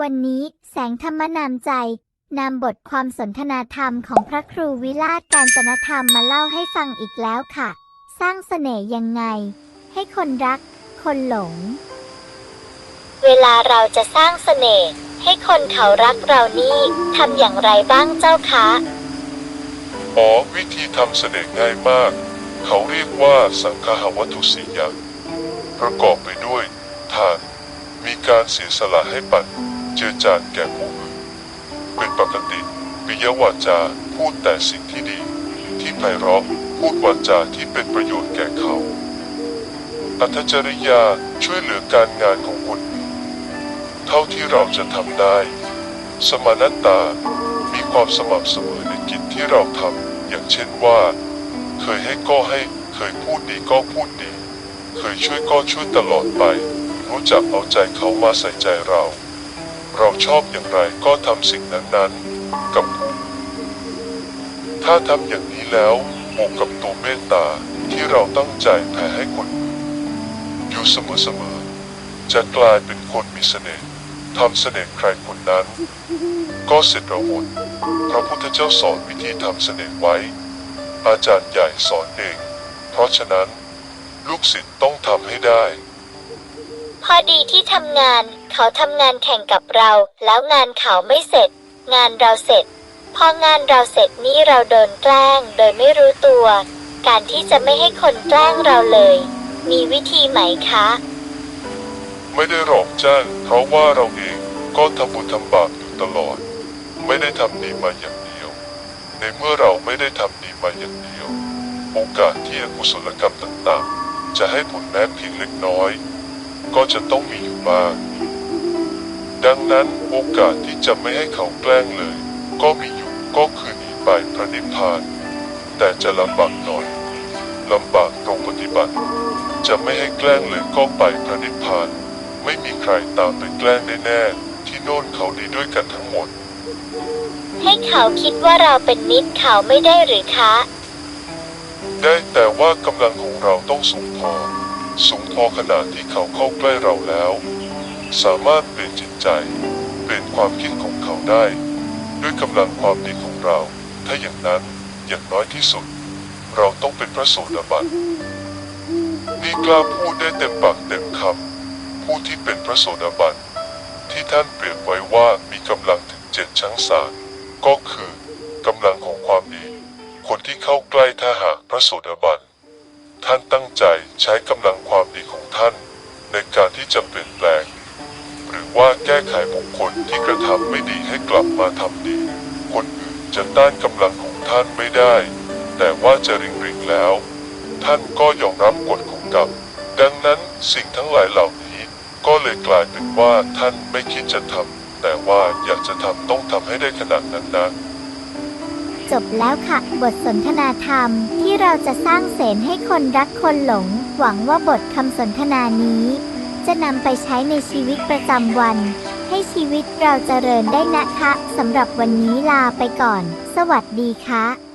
วันนี้แสงธรรมนามใจนำบทความสนทนาธรรมของพระครูวิราชการจนธรรมมาเล่าให้ฟังอีกแล้วค่ะ สร้างเสน่ห์ยังไง ให้คนรัก คนหลง เวลาเราจะสร้างเสน่ห์ให้คนเขารักเรานี่ทำอย่างไรบ้างเจ้าคะอ๋อวิธีทำเสน่ห์ง่ายมาก เขาเรียกว่าสังฆาวัตถุสี่อย่างประกอบไปด้วยทาน มีการเสียสละให้ปัดเจือจานแก่ผู้อื่น เป็นปกติปิยวาจาพูดแต่สิ่งที่ดี ที่ไพเราะพูดวาจาที่เป็นประโยชน์แก่เขา อัธจริยาช่วยเหลือการงานของคนอื่นเท่าที่เราจะทำได้ สมานตา มีความสม่ำเสมอในกิจที่เราทำอย่างเช่นว่า เคยให้ก็ให้ เคยพูดดีก็พูดดี เคยช่วยก็ช่วยตลอดไป รู้จักเอาใจเขามาใส่ใจเรา เราชอบอย่างไรก็ทำสิ่งนั้นๆ กับผู้ถ้าทำอย่างนี้แล้วบวกกับตัวเมตตาที่เราตั้งใจแผ่ให้คนอื่นอยู่เสมอๆจะกลายเป็นคนมีเสน่ห์ทำเสน่ห์ใครคนนั้น ก็เสร็จเราหมดพระพุทธเจ้าสอนวิธีทำเสน่ห์ไว้ อาจารย์ใหญ่สอนเอง เพราะฉะนั้น ลูกศิษย์ต้องทำให้ได้ พอดีที่ทำงาน เขาทำงานแข่งกับเรา แล้วงานเขาไม่เสร็จ งานเราเสร็จ พองานเราเสร็จนี่เราโดนแกล้งโดยไม่รู้ตัว การที่จะไม่ให้คนแกล้งเราเลย มีวิธีไหมคะ ไม่ได้หลอกจ้างเพราะว่าเราเองก็ทำบุญทำบาปอยู่ตลอด ไม่ได้ทำดีมาอย่างเดียว ในเมื่อเราไม่ได้ทำดีมาอย่างเดียว โอกาสที่อกุศลกรรมต่างๆ จะให้ผลแม้เพียงเล็กน้อย ก็จะต้องมีอยู่บ้าง ดังนั้นโอกาสที่จะไม่ให้เขาแกล้งเลย ก็มีอยู่ก็คือหนีไปพระนิพพาน แต่จะลำบากหน่อยลำบากตรงปฏิบัติ จะไม่ให้แกล้งเลยก็ไปพระนิพพาน ไม่มีใครตามไปแกล้งแน่ๆที่โน่นเขาดีด้วยกันทั้งหมด ให้เขาคิดว่าเราเป็นมิตรเขาไม่ได้หรือคะ ได้แต่ว่ากำลังของเราต้องสูงพอ สูงพอขนาดที่เขาเข้าใกล้เราแล้ว สามารถเปลี่ยนจิตใจ เปลี่ยนความคิดของเขาได้ ด้วยกำลังความดีของเรา ถ้าอย่างนั้นอย่างน้อยที่สุด เราต้องเป็นพระโสดาบันนี่กล้าพูดได้เต็มปากเต็มคำผู้ที่เป็นพระโสดาบันที่ท่านเปรียบไว้ว่ามีกำลังถึงเจ็ดชั้งสารก็คือกำลังของความดี คนที่เข้าใกล้ถ้าหากพระโสดาบัน ท่านตั้งใจใช้กำลังความดีของท่าน ในการที่จะเปลี่ยนแปลง หรือว่าแก้ไขบุคคลที่กระทำไม่ดีให้กลับมาทำดี คนอื่นจะต้านกำลังของท่านไม่ได้ แต่ว่าจะริงริงแล้ว ท่านก็ยอมรับกฎของกรรมดังนั้นสิ่งทั้งหลายเหล่านี้ก็เลยกลายเป็นว่าท่านไม่คิดจะทำแต่ว่าอยากจะทำต้องทำให้ได้ขนาดนั้นนะ จบแล้วค่ะ บทสนทนาธรรมที่เราจะสร้างเสนให้คนรักคนหลง หวังว่าบทคำสนทนานี้ จะนำไปใช้ในชีวิตประจำวัน ให้ชีวิตเราเจริญได้นะคะสำหรับวันนี้ลาไปก่อน สวัสดีค่ะ